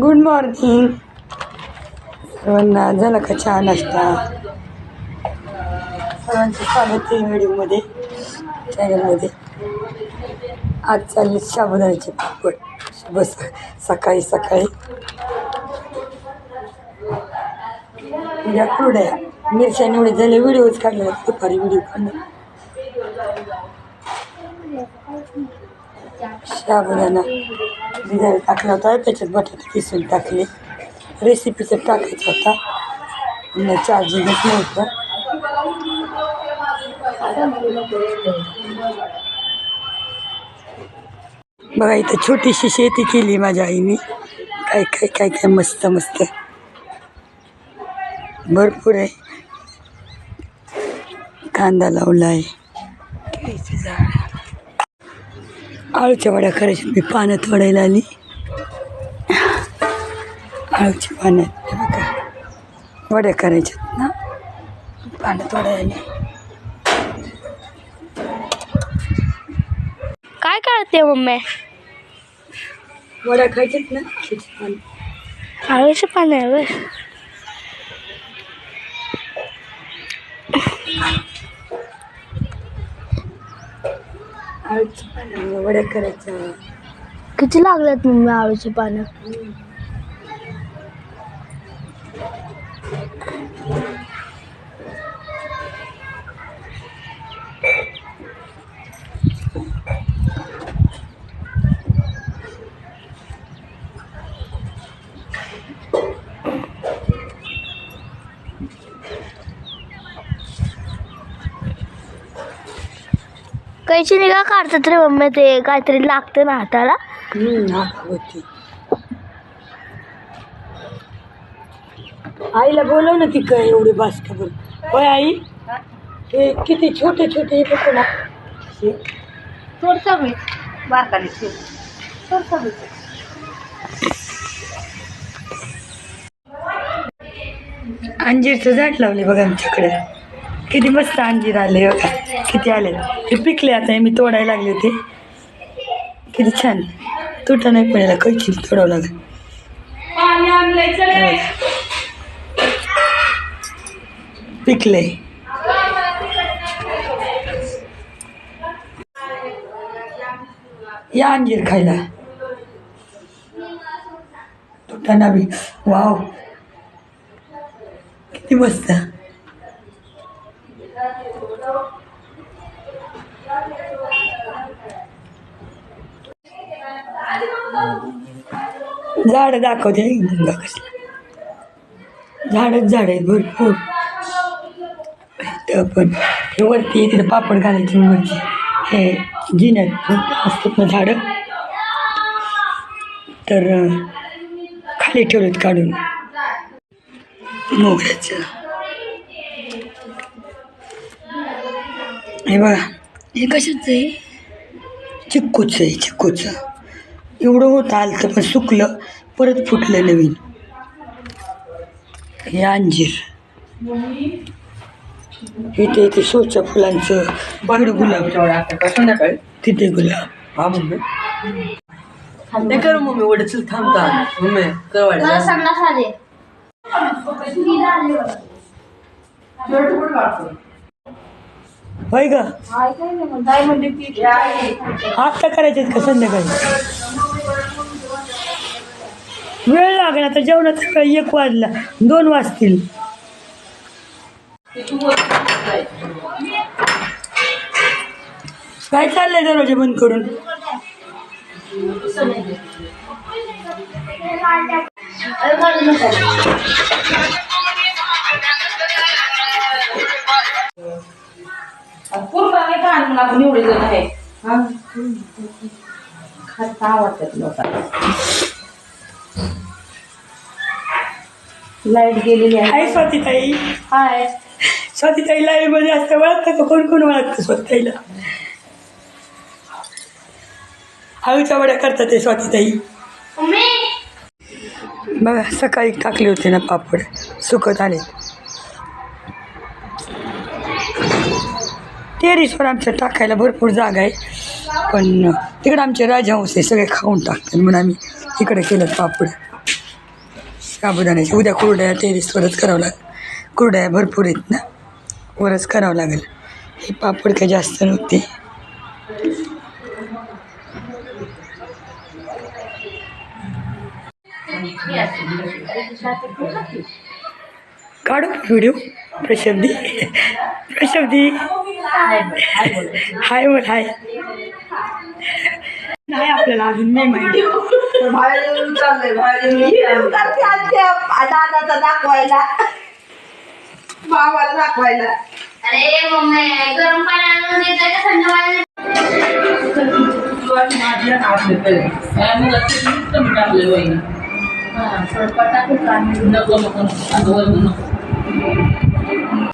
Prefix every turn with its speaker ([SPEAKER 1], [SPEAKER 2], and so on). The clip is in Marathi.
[SPEAKER 1] गुड मॉर्निंग सर्वांना झाला का चहा नाश्ता? सर्वांचं स्वागत आहे व्हिडिओमध्ये चॅनलमध्ये. आज चालले साबुदाण्याचे पापड. शुभ स- सकाळी सकाळी. उद्या कुरड्या. मिरच्या निवडी झाले व्हिडिओच काढले दुपारी व्हिडिओ काढले साबुदाणा भिजायला टाकला होता त्याच्यात बटाटे किसून टाकले रेसिपीचं टाकायचा होता आणि चार्जिंगच नव्हतं बघा इथं छोटीशी शेती केली माझ्या आईने काय काय काय काय मस्त मस्त भरपूर आहे कांदा लावला आहे केळीचं झाड आळूच्या वड्या करायच्या. मी पानं तोडायला आली. आळूच्या पाण्यात बघा. वड्या करायच्यात ना. पानं तोडायला आली.
[SPEAKER 2] काय करते मम्मी?
[SPEAKER 1] वड्या खायच्यात ना. त्याची पानं
[SPEAKER 2] आळूची पानं
[SPEAKER 1] वड्या करायचं
[SPEAKER 2] किती लागल्यात मम्मी आळूचे पानं? कैची निगा काढतात रे मम्मी ते काहीतरी लागतं ना हाताला.
[SPEAKER 1] हम्म, होती. आईला बोलव ना ती काय एवढी बास्केटबॉल होय आई? हे किती छोटे छोटे हे बघ ना. हे.
[SPEAKER 3] थोडसा मी
[SPEAKER 1] अंजीरचं झाड लावले बघा आमच्याकडे. किती मस्त अंजीर आले बघा किती आले. हे पिकले आता हे मी तोडायला लागले होते. किती छान. तुटा नाही पण याला कैची तोडावं लागेल.
[SPEAKER 3] चले.
[SPEAKER 1] पिकले. या अंजीर खायला. तुटाना बी. वाव. किती मस्त. झाड दाखवते. गंगा कसला झाडच झाड आहेत भरपूर. तर पण. हे वरती तिथे पापड घालायची वरची हे जिन्यात असतात ना झाडं. तर खाली ठेवलेत काढून. मोगऱ्याचं. हे बघा. हे कशाचं आहे? चिक्कूचं आहे चिक्कूचं. एवढं होतं आलं तर पण सुकलं. परत फुटलं नवीन. हे अंजीर. इथे इथे शोच्या फुलांचं बागड गुलाब.
[SPEAKER 3] संध्याकाळी
[SPEAKER 1] तिथे गुलाब.
[SPEAKER 3] हा मम्मी. ते कर मम्मी वडे चल थांबता मम्मी कर वाढ
[SPEAKER 1] होय ग? आत्ता करायचे का संध्याकाळी? वेळ लागला आता जेवणाचा वेळ एक वाजला दोन वाजतील. काय चाललंय दरवाजे बंद करून?
[SPEAKER 3] आपण एवढे जण आहे हा? खात आवडतात लोकांना लाइट गेलेली आहे.
[SPEAKER 1] हाय स्वातीताई.
[SPEAKER 3] हाय.
[SPEAKER 1] स्वातीताई लाईव्हमध्ये असतं ओळखतं का? कोण कोण ओळखतं स्वातीताईला? हळूच्या वड्या करतात ते स्वातीताई. बघा सकाळी टाकले होते ना पापड सुकत आले टेरिसवर आमच्या टाकायला भरपूर जागा आहे. पण तिकडं आमचे राजहंस आहे सगळे खाऊन टाकतात म्हणून आम्ही इकडे केलं पापड. साबुदाण्याची उद्या कुरड्या टेरिसवरच करावं लागेल कुरड्या भरपूर आहेत ना? वरच करावं लागेल. हे पापड काही जास्त नव्हते. काढू व्हिडिओ प्रशब्दी? प्रशब्दी? हाय बोल हाय. नाही आपल्याला अजून नाही माहिती.
[SPEAKER 3] बाहेर येऊन चाललंय बाहेर येऊन दादाचा दाखवायला. बाबाला दाखवायला.
[SPEAKER 4] अरे मम्मी गरम पाणी आणून देते का थंड पाणी
[SPEAKER 5] नको नको नको.